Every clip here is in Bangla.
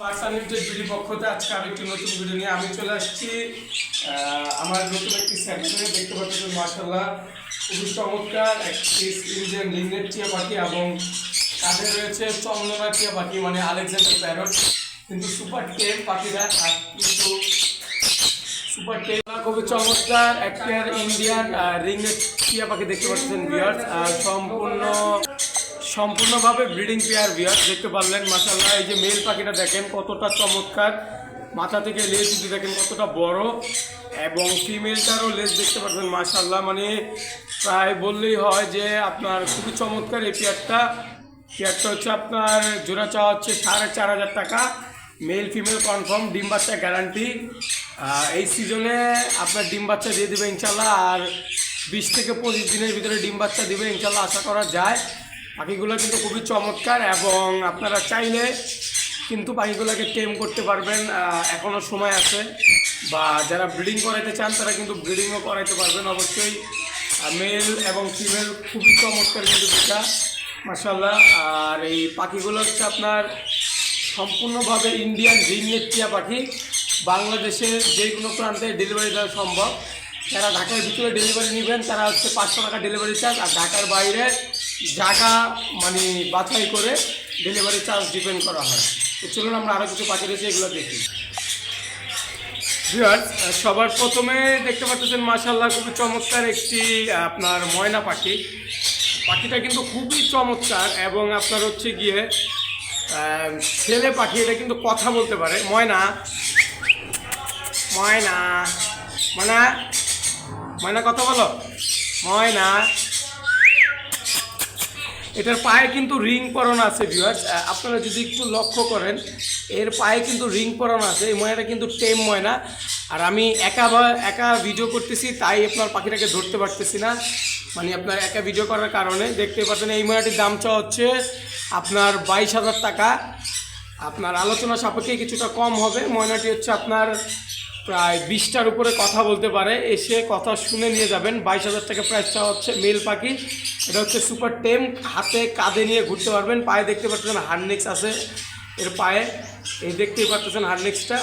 পার্সোনালিটির বিডি আজকে আরেকটি নতুন ভিডিও নিয়ে আমি চলে আসছি। আমার নতুন একটি সেকশনে দেখতে পাচ্ছেন মার্শাল্লাহ খুবই চমৎকার একটি ইন্ডিয়ান টিয়া পাখি এবং তাদের রয়েছে চন্দনা টিয়া পাখি মানে আলেকজান্ডার প্যারট কিন্তু সুপার টেন পাখিরা সুপার টেন খুবই চমৎকার একটা ইন্ডিয়ান রিংয়ের টিয়া পাখি দেখতে পাচ্ছেন বিয়ার্স সম্পূর্ণ সম্পূর্ণভাবে ব্রিডিং পেয়ার বিয়ার দেখতে পারলেন মাসাল্লাহ এই যে মেল পাখিটা দেখেন, কতটা চমৎকার। মাথা থেকে লেজ যদি দেখেন, কতটা বড়। এবং ফিমেলটারও লেজ দেখতে পাচ্ছেন মাসাল্লাহ মানে প্রায় বললেই হয় যে আপনার খুবই চমৎকার এই পেয়ারটা। পেয়ারটা হচ্ছে আপনার জোড়া চাওয়া হচ্ছে সাড়ে চার হাজার টাকা। মেল ফিমেল কনফার্ম ডিম বাচ্চা গ্যারান্টি এই সিজনে আপনার ডিম বাচ্চা দিয়ে দেবে ইনশাল্লাহ আর বিশ থেকে পঁচিশ দিনের ভিতরে ডিম বাচ্চা দেবে ইনশাল্লাহ আশা করা যায়। পাখিগুলো কিন্তু খুবই চমৎকার এবং আপনারা চাইলে কিন্তু পাখিগুলোকে টেম করতে পারবেন আহ, এখনও সময় আছে। বা যারা ব্রিডিং করাইতে চান তারা কিন্তু ব্রিডিংও করাইতে পারবেন অবশ্যই। মেল এবং ফিমেল খুবই চমৎকার কিন্তু দুটা মাসাল্লাহ আর এই পাখিগুলো হচ্ছে আপনার সম্পূর্ণভাবে ইন্ডিয়ান রিংনেট টিয়া পাখি। বাংলাদেশের যে কোনো প্রান্তে ডেলিভারি দেওয়া সম্ভব। যারা ঢাকার ভিতরে ডেলিভারি নেবেন তারা হচ্ছে পাঁচশো টাকা ডেলিভারি চার্জ। আর ঢাকার বাইরে জায়গা মানে বাছাই করে ডেলিভারি চার্জ ডিপেন্ড করা হয়। তো চলুন আমরা আরও কিছু পাখি রয়েছে এগুলো দেখি। সবার প্রথমে দেখতে পাচ্ছেন মাশাল্লাহ খুবই চমৎকার একটি আপনার ময়না পাখি। পাখিটা কিন্তু খুবই চমৎকার এবং আপনার হচ্ছে গিয়ে ছেলে পাখি, এটা কিন্তু কথা বলতে পারে। ময়না ময়না ময়না ময়না কথা বলো। ময়না এটার পায়ে কিন্তু রিং পরানো আছে ভিউয়ার্স আপনারা যদি একটু লক্ষ্য করেন, এর পায়ে কিন্তু রিং পরানো আছে, এই ময়নাটা কিন্তু টেম ময়না। আর আমি একা একা ভিডিও করতেছি, তাই আপনার পাখিটাকে ধরতে পারতেছি না। মানে আপনার একা ভিডিও করার কারণে দেখতে পাচ্ছেন এই ময়নাটির দাম চাওয়া হচ্ছে আপনার বাইশ হাজার টাকা। আপনার আলোচনা সাপেক্ষে কিছুটা কম হবে, ময়নাটি হচ্ছে আপনার প্রায় বিশটার উপরে কথা বলতে পারে। এসে কথা শুনে নিয়ে যাবেন। বাইশ হাজার টাকা প্রাইস চাওয়া হচ্ছে মেল পাখি। এটা হচ্ছে সুপার টেম। হাতে কাঁধে নিয়ে ঘুরতে পারবেন। পায়ে দেখতে পাচ্ছেন হার্নেক্স আছে এর পায়ে। এই দেখতেই পাচ্ছেন হার্নেক্সটা।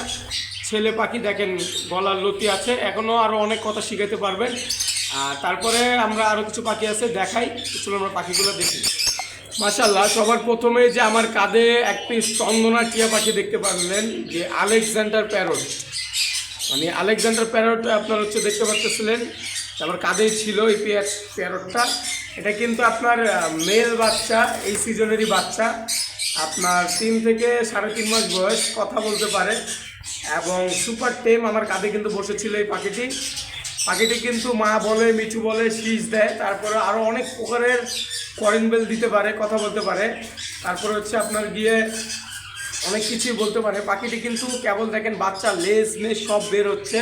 ছেলে পাখি দেখেন, গলার লতি আছে। এখনও আরও অনেক কথা শিখাতে পারবেন। আর তারপরে আমরা আরও কিছু পাখি আছে দেখাই। চলুন আমরা পাখিগুলো দেখি। মাশাল্লাহ সবার প্রথমে যে আমার কাঁধে এক পিস চন্দনা টিয়া পাখি দেখতে পারলেন, যে আলেকজান্ডার প্যারট মানে আলেকজান্ডার প্যারট আপনার হচ্ছে দেখতে পাচ্ছিলেন তারপর কাঁধেই ছিল এই পেয়ার প্যারটটা। এটা কিন্তু আপনার মেল বাচ্চা, এই সিজনেরই বাচ্চা। আপনার তিন থেকে সাড়ে তিন মাস বয়স, কথা বলতে পারে। এবং সুপার টেম আমার কাঁধে কিন্তু বসেছিল এই পাখিটি। পাখিটি কিন্তু মা বলে, মিঠু বলে, শীষ দেয়। তারপরে আরও অনেক প্রকারের করেন বেল দিতে পারে, কথা বলতে পারে। তারপরে হচ্ছে আপনার গিয়ে অনেক কিছুই বলতে পারে। পাখিটি কিন্তু কেবল দেখেন বাচ্চা, লেজ, মেজ সব বের হচ্ছে।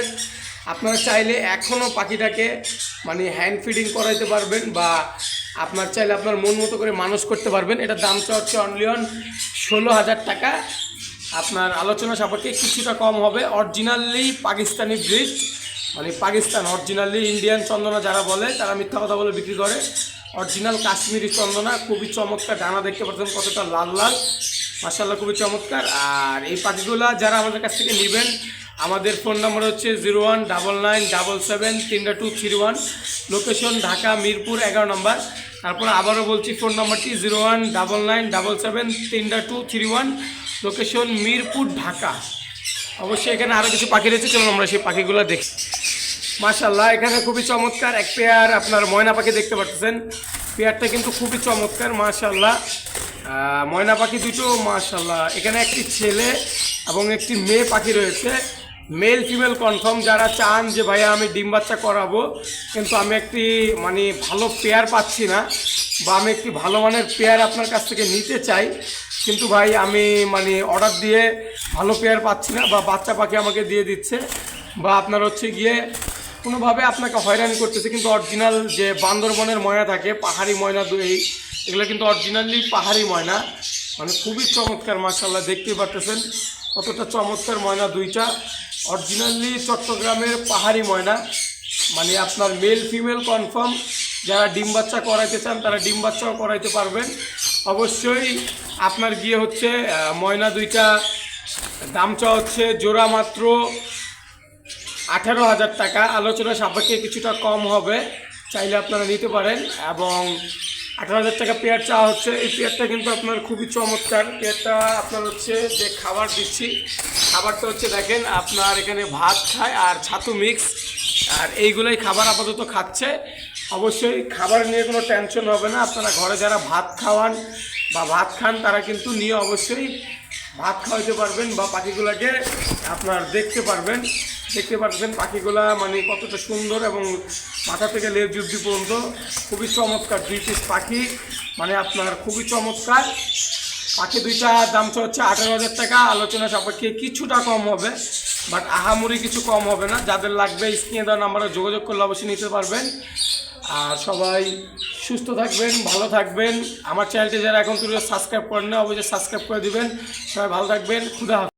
আপনারা চাইলে এখনও পাখিটাকে মানে হ্যান্ড ফিডিং করাইতে পারবেন বা আপনার চাইলে আপনার মন মতো করে মানুষ করতে পারবেন। এটার দামটা হচ্ছে অনলি অন ষোলো হাজার টাকা। আপনার আলোচনা সাপেক্ষে কিছুটা কম হবে। অরিজিনালি পাকিস্তানি ব্রিড মানে পাকিস্তান অরিজিনালি ইন্ডিয়ান চন্দনা যারা বলে, তারা মিথ্যা কথা বলে বিক্রি করে। অরিজিনাল কাশ্মীরি চন্দনা, খুবই চমৎকার। ডানা দেখতে পাচ্ছেন কতটা লাল লাল। মাসাল্লাহ খুবই চমৎকার। আর এই পাখিগুলা যারা আমাদের কাছ থেকে নেবেন, আমাদের ফোন নাম্বার হচ্ছে zero one double nine double seven তিনটা two three one. Location Dhaka, Mirpur, এগারো নম্বর। তারপর আবারও বলছি, ফোন নাম্বারটি zero one double nine double seven তিনটা two three one. Location Mirpur, Dhaka. অবশ্যই এখানে আরও কিছু পাখি রয়েছে, চলুন আমরা সেই পাখিগুলো দেখি। মাশাল্লাহ এখানে খুবই চমৎকার এক পেয়ার আপনার ময়না পাখি দেখতে পাচ্ছেন। পেয়ারটা কিন্তু খুবই চমৎকার মাশাল্লাহ ময়না পাখি দুটো মাশাল্লাহ এখানে একটি ছেলে এবং একটি মেয়ে পাখি রয়েছে। মেল ফিমেল কনফার্ম যারা চান যে, ভাইয়া, আমি ডিম বাচ্চা করাবো। কিন্তু আমি একটি মানে ভালো পেয়ার পাচ্ছি না বা আমি একটি ভালো মানের পেয়ার আপনার কাছ থেকে নিতে চাই। কিন্তু ভাই, আমি মানে অর্ডার দিয়ে ভালো পেয়ার পাচ্ছি না বা বাচ্চা পাখি আমাকে দিয়ে দিচ্ছে বা আপনার হচ্ছে গিয়ে কোনোভাবে আপনাকে হয়রানি করতেছে। কিন্তু অরিজিনাল যে বান্দরবনের ময়না থাকে, পাহাড়ি ময়না দুই এগুলো কিন্তু অরিজিনালি পাহাড়ি ময়না। মানে খুবই চমৎকার মাসাল্লাহ দেখতেই পারতেছেন। কতটা চমৎকার ময়না দুইটা। অরিজিনালি চট্টগ্রামের পাহাড়ি ময়না। মানে আপনার মেল ফিমেল কনফার্ম যারা ডিম বাচ্চা করাইতে চান, তারা ডিম বাচ্চাও করাইতে পারবেন। অবশ্যই আপনার গিয়ে হচ্ছে ময়না দুইটা দামটা হচ্ছে জোড়া মাত্র আঠারো হাজার টাকা। আলোচনা সাপেক্ষে কিছুটা কম হবে, চাইলে আপনারা নিতে পারেন। এবং আঠারো হাজার টাকা পেয়ার চাওয়া হচ্ছে। এই পেয়ারটা কিন্তু আপনার খুবই চমৎকার। পেয়ারটা আপনার হচ্ছে যে খাবার দিচ্ছি, খাবারটা হচ্ছে দেখেন, আপনার এখানে ভাত খায় আর ছাতু মিক্স আর এইগুলোই খাবার আপাতত খাচ্ছে। অবশ্যই খাবার নিয়ে কোনো টেনশন হবে না। আপনারা ঘরে যারা ভাত খাওয়ান বা ভাত খান, তারা কিন্তু নিয়ে অবশ্যই ভাত খাওয়াইতে পারবেন বা পাখিগুলোকে আপনার দেখতে পারবেন। দেখতে পারবেন পাখিগুলা মানে কতটা সুন্দর এবং মাথা থেকে লেজ অব্দি পর্যন্ত খুবই চমৎকার দুই পিস পাখি। মানে আপনার খুবই চমৎকার। পাখি দুইটা দামটা হচ্ছে আঠারো হাজার টাকা, আলোচনা সাপেক্ষে কিছুটা কম হবে বাট আহামরি কিছু কম হবে না। যাদের লাগবে স্ক্রিনে দেওয়া নাম্বারে যোগাযোগ করলে অবশ্যই নিতে পারবেন। আর সবাই সুস্থ থাকবেন, ভালো থাকবেন। আমার চ্যানেলটি যারা এখন তুলে সাবস্ক্রাইব করেন না অবশ্যই সাবস্ক্রাইব করে দিবেন। সবাই ভালো থাকবেন, খুদা।